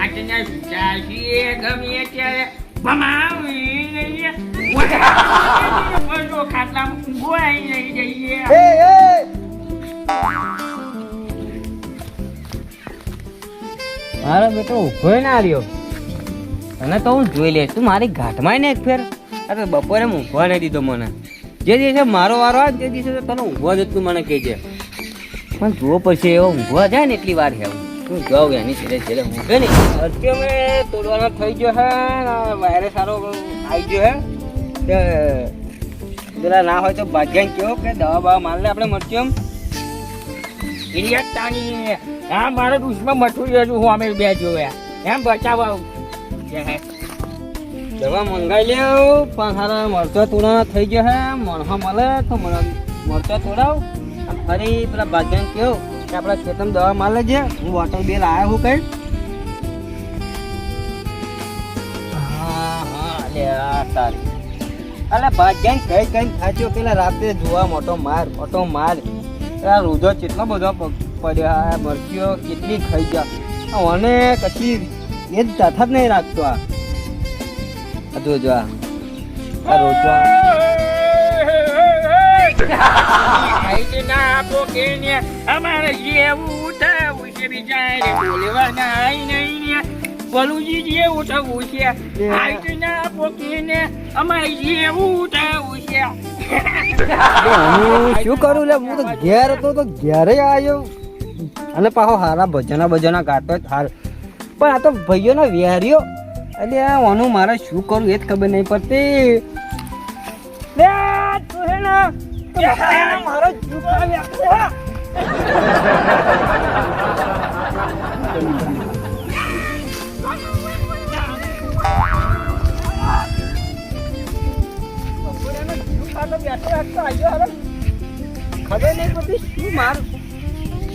આજના સુચાશીએ ગમે મારો બેટો ઊભો ના રહ્યો. તને તો હું જોઈ લે તું મારી ઘાટમાં ને એક ફેર. અરે બપોરે ઊંઘવા નહીં દીધો મને. જે દિવસે મારો વારો આવે તે દિવસે તને ઊંઘવા જ તું મને કહેજે. પણ જુઓ પછી એવો ઊંઘવા જાય ને એટલી વાર છે હું જાઉં એની છેલ્લે છેલ્લે ઊંઘે ને અત્યારે અમે તોડવાનો થઈ ગયો હે વાયરે સારો આવી ગયો હે. તે ના હોય તો ભાગ્યાને કહો કે દવા બવા માર લે આપણે મરચ્યો એમ. ઇડિયટ તાની હા મારે દુશ્મન મઠું છું, હું અમે બે જોયા એમ બચાવવા જે દવા મંગાઈ લેવ, પણ હારા મરચો તોડા થઈ ગયો હે. મણહા મળે તો મરચો તોડાવ. અને ફરી પેલા ભાગ્યાને કહો કે આપણા ખેતરમાં દવા માલ લેજે. હું વોટર બિલ આવ્યો હું કઈ? અલે ભાગ્યાને કઈ કઈ થાચ્યો પેલા રાતે જોવા મોટો માર મોટો માર પેલા રોજો કેટલો બધો પડ્યો મરચીઓ કેટલી ખાઈ ગયા. અને કશી એ જ તથા જ નહીં રાખતો આ. જો આ. રોજો ના કે ને અમારે જેવું થવું છે બિચારે બોલવાના આઈ નહીં ને. બલુજી જેવું થવું છે. હાઈટ ના ને અમારે જેવું થવું છે. હું શું કરું લે? હું તો ઘેર હતો તો ઘેરે આવ્યો અને પાછો હારા ભજના ભજના ગાતો હાર પણ આ તો ભાઈઓનો વેર્યો એટલે આ ઓનું મારે શું કરું એ જ ખબર નહીં પડતી. લે તું હે ને તો બધાને મારો જીવ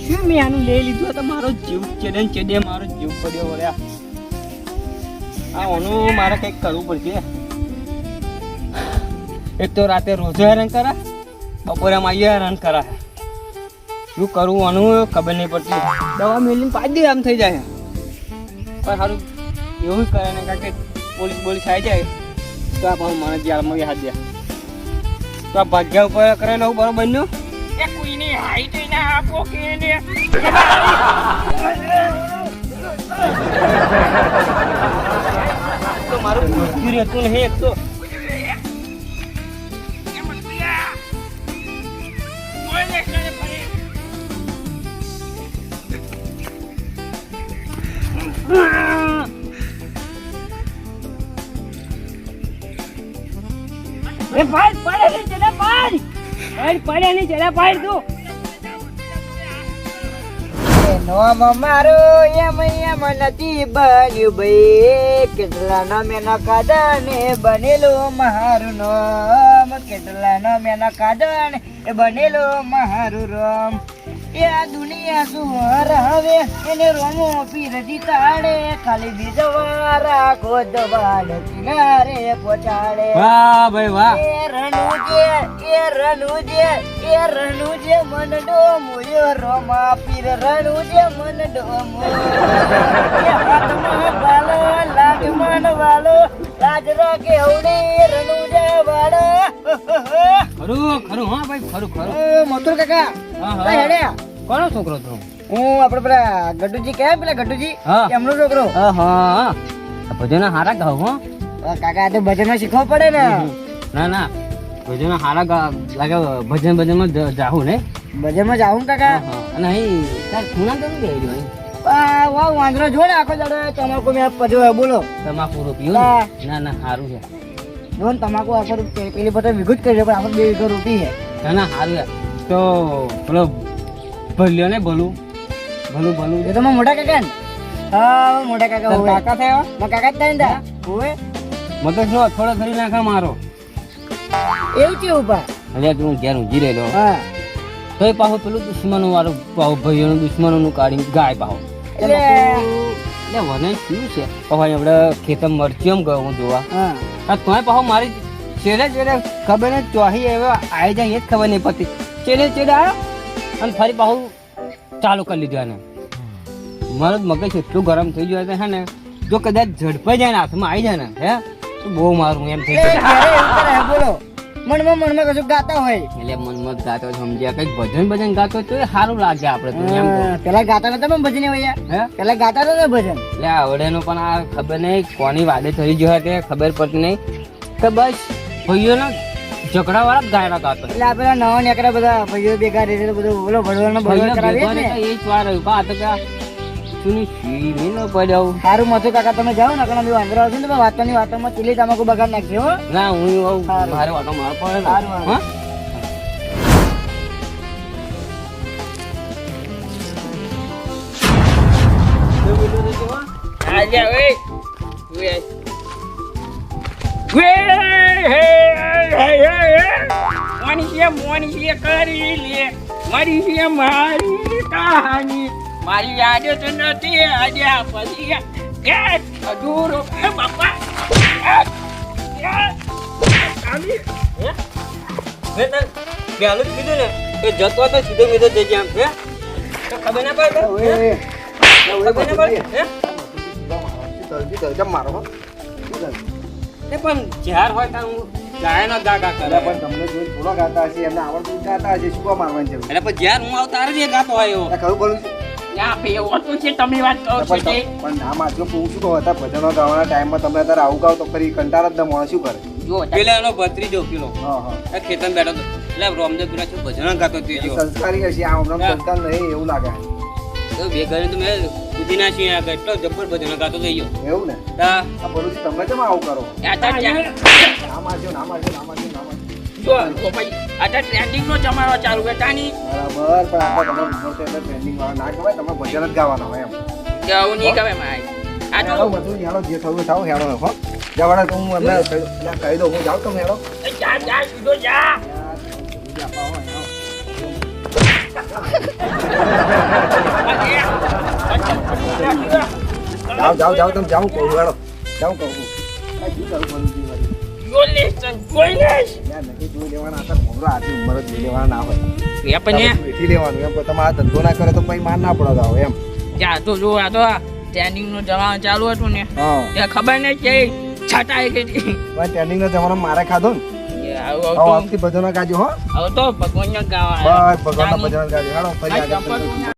શું મેં આનું લઈ લીધું આ મારો જીવ ચેડે ચેડે મારો જીવ પડ્યો વળ્યા. આ ઓનું મારે કંઈક કરવું પડશે. એક તો રાતે રોજો હેરાન કરા. બપોરે આમ આવીએ હેરાન કરા શું કરવું આનું ખબર નહીં પડતી. દવા મેલીને પાડી દે આમ થઈ જાય. પણ સારું એવું કરે ને કારણ કે પોલીસ બોલીસ આવી જાય તો આ પાછું મને જેલમાં હાથ દે. તો આ ભાગ્યા ઉપર કરેલો બરોબર નો? એ કોઈને હાઈટ ના આપો કે ને તો મારું મૃત્યુ રહેતું નહીં એક તો એ ભાઈ પડે નહીં ચલા ભાઈ. ભાઈ પડે નહીં ચલા ભાઈ તું. નોમ મારો એમ એમ નથી બન્યું ભાઈ. કેટલા નો મેનો કાદા ને બનેલું મારું નોમ. કેટલા નો મેનો કાદા ને એ બનેલું મારું રોમ. એ આ દુનિયા સુવર હવે? એને રોમો પીરજી તાળે ખાલી બીજો વાર આખો દવાડે કિનારે પહોંચાડે. વાહ ભાઈ વાહ. એ રણુજે એ રણુજે એ રણુજે મન ડોમુયો રોમા પીર રણુજે મન ડોમુ એ હાથમાં બાલો લાગ મન વાલો લાજ રાખે ઉડી રણુજે. વાળો. ખરું ખરું હા ભાઈ ખરું ખરું. મથુર કાકા હા, હા. હેડ્યા કોનો છોકરો તું હું આપણે પેલા ગડુજી કહેવાય પેલા ગડુજી એમનો છોકરો. હા હા. ભજન હારા ગાવ હો. કાકા તો ભજન શીખવા પડે ને. ના ના. ભજન હારા લાગે ભજન ભજનમાં માં જાહું ને. ભજનમાં જાઉં કાકા? હા, હા. અને અહીં તાર ખૂણા કેમ ગઈ રહ્યો વાહ વાંદરો જો ને આખો દાડો. તમાકુ મેં પજો બોલો. તમાકુ રૂપિયો ના? ના સારું છે. જો તમાકુ આખો પેલી બધા વિગત કરી છે પણ આપણે બે વીઘો રૂપી છે. ના ના સારું તો પેલો ભલ્યો ને ભલું. ભલું ભલું. એ તો મોટા કાકા ને. હા મોટા કાકા કાકા થયો? કાકા જ થાય ને. હોય મતલબ શું થોડો કરી નાખા મારો. એવું છે પા એટલે તું ઘેર ઊંઘી રહેલો. હા. તો એ પાહો પેલું દુશ્મનો વાળું પાછું ભાઈઓનું દુશ્મનોનું કાઢી ગાય પાહો. એટલે વને શું છે? હવે આપણે ખેતર મરચી ગયો હું જોવા. હા. તોય પાછો મારી ચેડે ચેડે ખબર નહીં, ચોહી એવો આવી જાય, એ જ ખબર નહીં પડતી. ચેડે ચેડે આવ્યો અને ફરી પાછું ચાલુ કરી લીધું એને મારું મગજ એટલું ગરમ થઈ ગયું છે ને, જો કદાચ ઝડપાઈ જાય ને હાથમાં આવી જાય ને, હે બહુ મારું એમ થઈ જાય. બોલો. મનમાં મનમાં કશું ગાતા હોય. એટલે મનમાં ગાતો સમજ્યા? કંઈક ભજન ભજન ગાતો તો સારું લાગે આપણે. હા, પેલા ગાતા નતા પણ ભજન ભાઈ પેલા ગાતા નતા ભજન. એટલે આવડેનું પણ આ ખબર નહીં કોની વાદે થઈ ગયો તે ખબર પડતી નહીં. તો બસ ભાઈઓના ઝઘડા વાળા જ ગાયના ગાતો એટલે આ પેલા નવા નીકળ્યા બધા ભાઈઓ ભેગા રહે છે બધું બોલો ભડવાનો ભાઈઓ ભડવાનો કરાવીએ ને એ જ વાર પા તો સુની શીવી ન પડ્યો સારું મથું કાકા તમે જાઓ ને કારણ વાંદરો આવશે ને વાતોની વાતોમાં ચીલી તમાકુ બગાડ નાખજો હો. ના હું આવું. મારે વાતો માર પડે સારું, સારું. હા? આજે ઓય ઓય મનુષ્ય મનુષ્ય કરી લે. મારી છે મારી કહાની. મારી આદત નથી આજે આ પછી એ અધૂરો એ બાપા હે? મેં તને પહેલું જ કીધું ને કે જતો તો સીધો મીધો જજે આમ હે? તો ખબર ના પડે હે? ખબર ના પડે? હે? એ પણ જ્યાર હોય ત્યાં હું ગાયનો ગા ગા કરે પણ તમને જોઈ થોડા ગાતા હશે એમને આવડતું ગાતા હશે શું મારવાનું જરૂર? એટલે પણ જ્યાર હું આવતા તારે જ ગાતો આવ્યો એવો. બોલું છું. યા ભાઈ એવું હતું તમે વાત પણ ના મારજો હું શું કહું હતા ભજનો ગાવાના ટાઈમમાં તમે અત્યારે આવું ગાવ તો ફરી કંટાળ જ ન મળે શું કરે? જો પેલા એનો ભત્રીજો પેલો. હા હા. ખેતર બેઠો હતો. એટલે રોમદેવ પેલા શું ભજન ગાતો તે જો સંસ્કારી હશે આ હમણાં સંસ્કાર નહીં એવું લાગે. તો બે ઘરે તો મેં કૂદી નાસી આગળ એટલો જબ્બર ભજન ગાતો થઈ ગયો એવું ને? તા આ બોલું તમે કેમ આવું કરો? આ તો ત્યાં- ના મારજો ના મારજો ના મારજો ના મારજો જો જો ભાઈ આ તો ટ્રેન્ડિંગ નો જમાનો ચાલુ છે તાની બરાબર પણ આપણે તમે વીડિયો છે એટલે ટ્રેન્ડિંગ વાળા ના કહેવાય તમે ભજન જ ગાવાના હોય એમ જવું નહીં ગમે મારે આ હેડો તો બધું હેડો જે થવું એ થાવ હેડો હો જવાડા તો હું એમને કહી એટલે કહી દઉં હું જાઉં તમે હેડો જા જા સીધો જા જાઓ જાઓ જાઓ તમે જાઓ કહું હેડો જાઓ કહું આ શું કરું બોલું છું વળી? જોઈ લેશ તને, જોઈ લેશ. યાર નથી જોઈ લેવાના આ ભમરો આટલી ઉંમર જ જોઈ લેવાના ના હોય. એ પણ બેઠી લેવાનું? એમ તમે આ ધંધો ના કરે તો પછી માર ના પડતા આવો એમ. જા તો જો આ તો ટ્રેનિંગ નો જમાનો ચાલુ હતું ને. ત્યાં ખબર નહીં કે છટાઈ ગઈ હતી. ટ્રેનિંગ નો જમાનો મારે ખાધો ને. આવતું. ભજનો ગાજો હો. તો ભગવાન ગાવા ભગવાન ભજનો ગાજો હેડો ફરી આગળ